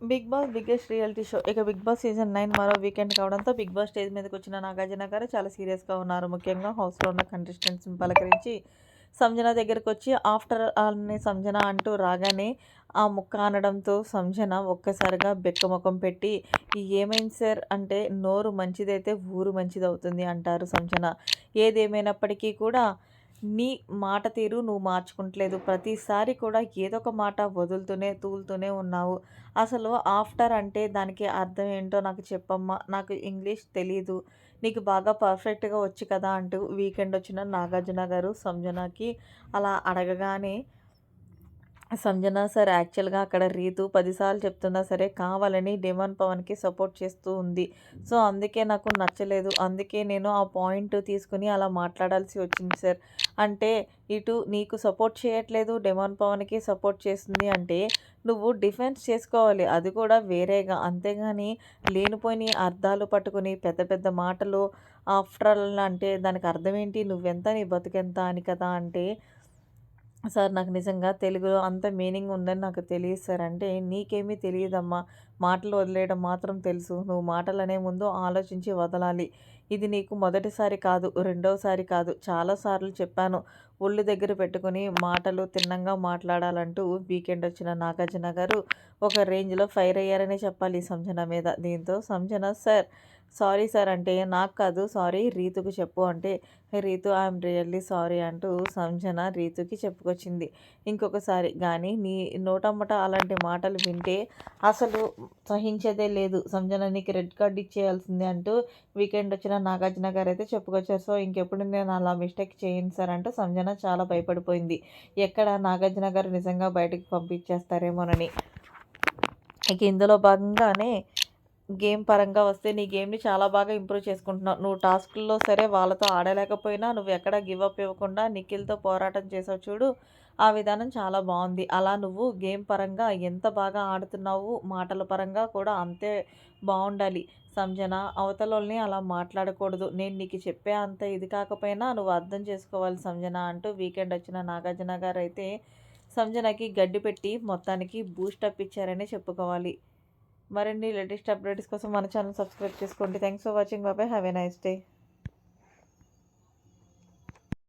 Bigg Boss biggest reality show. ఇక Bigg Boss season nine మరో weekend కావడంతో Bigg Boss stage మీదకి వచ్చిన నాగార్జున గారు చాలా సీరియస్గా ఉన్నారు. ముఖ్యంగా హౌస్లో ఉన్న కంటెస్టెంట్స్ని పలకరించి సంజన దగ్గరకు వచ్చి ఆఫ్టర్ ఆల్ని సంజన అంటూ రాగానే ఆ ముక్క అనడంతో సంజన ఒక్కసారిగా బెక్కముఖం పెట్టి ఏమైంది సార్? అంటే నోరు మంచిదైతే ఊరు మంచిది అవుతుంది అంటారు సంజన. ఏదేమైనప్పటికీ కూడా నీ మాట తీరు నువ్వు మార్చుకుంటలేదు. ప్రతిసారి కూడా ఏదో ఒక మాట వదులుతూనే తూలుతూనే ఉన్నావు. అసలు ఆఫ్టర్ అంటే దానికి అర్థం ఏంటో నాకు చెప్పమ్మా. నాకు ఇంగ్లీష్ తెలీదు. నీకు బాగా పర్ఫెక్ట్గా వచ్చు కదా అంటూ వీకెండ్ వచ్చిన నాగార్జున గారు సంజనకి అలా అడగగానే సంజన సార్ యాక్చువల్గా అక్కడ రీతు పదిసార్లు చెప్తున్నా సరే కావాలని డిమాండ్ పవన్కి సపోర్ట్ చేస్తూ ఉంది. సో అందుకే నాకు నచ్చలేదు. అందుకే నేను ఆ పాయింట్ తీసుకుని అలా మాట్లాడాల్సి వచ్చింది సార్. అంటే ఇటు నీకు సపోర్ట్ చేయట్లేదు డెమాన్ పవన్కి సపోర్ట్ చేస్తుంది అంటే నువ్వు డిఫెన్స్ చేసుకోవాలి. అది కూడా వేరేగా. అంతేగాని లేనిపోయిన అర్థాలు పట్టుకుని పెద్ద పెద్ద మాటలు ఆఫ్టర్ అంటే దానికి అర్థం ఏంటి? నువ్వెంత నీ బతుకెంత అని కదా అంటే సార్ నాకు నిజంగా తెలుగులో అంత మీనింగ్ ఉందని నాకు తెలియదు సార్. అంటే నీకేమీ తెలియదమ్మా. మాటలు వదిలేయడం మాత్రం తెలుసు. నువ్వు మాటలనే ముందు ఆలోచించి వదలాలి. ఇది నీకు మొదటిసారి కాదు రెండవసారి కాదు. చాలాసార్లు చెప్పాను. ఒళ్ళు దగ్గర పెట్టుకుని మాటలు తిన్నంగా మాట్లాడాలంటూ వీకెండ్ వచ్చిన నాగార్జున గారు ఒక రేంజ్లో ఫైర్ అయ్యారనే చెప్పాలి సంజన మీద. దీంతో సంజన సార్ సారీ సార్ అంటే నాకు కాదు సారీ రీతుకు చెప్పు అంటే రీతు ఐఎమ్ రియల్లీ సారీ అంటూ సంజన రీతుకి చెప్పుకొచ్చింది. ఇంకొకసారి కానీ నీ నోటమ్మట అలాంటి మాటలు వింటే అసలు సహించేదే లేదు. సంజన నీకు రెడ్ కార్డ్ ఇచ్చేయాల్సిందే అంటూ వీకెండ్ వచ్చిన నాగార్జున గారు అయితే చెప్పుకొచ్చారు. సో ఇంకెప్పుడు నేను అలా మిస్టేక్ చేయను సార్ అంటూ సంజన చాలా భయపడిపోయింది. ఎక్కడ నాగార్జున గారు నిజంగా బయటకు పంపించేస్తారేమోనని. ఇక ఇందులో భాగంగానే గేమ్ పరంగా వస్తే నీ గేమ్ని చాలా బాగా ఇంప్రూవ్ చేసుకుంటున్నావు. నువ్వు టాస్క్ల్లో సరే వాళ్ళతో ఆడలేకపోయినా నువ్వు ఎక్కడ గివ్ అప్ ఇవ్వకుండా నిఖిల్తో పోరాటం చేసావు చూడు ఆ విధానం చాలా బాగుంది. అలా నువ్వు గేమ్ పరంగా ఎంత బాగా ఆడుతున్నావు మాటల పరంగా కూడా అంతే బాగుండాలి. సంజన అవతలని అలా మాట్లాడకూడదు. నేను నీకు చెప్పే అంత ఇది కాకపోయినా నువ్వు అర్థం చేసుకోవాలి సంజన అంటూ వీకెండ్ వచ్చిన నాగార్జున గారు అయితే సంజనకి గడ్డి పెట్టి మొత్తానికి బూస్టప్ ఇచ్చారని చెప్పుకోవాలి. మరిన్ని లేటెస్ట్ అప్డేట్స్ కోసం మన ఛానల్ సబ్స్క్రైబ్ చేసుకోండి. థ్యాంక్స్ ఫర్ వాచింగ్ బాబాయ్ హ్యావ్ ఎ నైస్ డే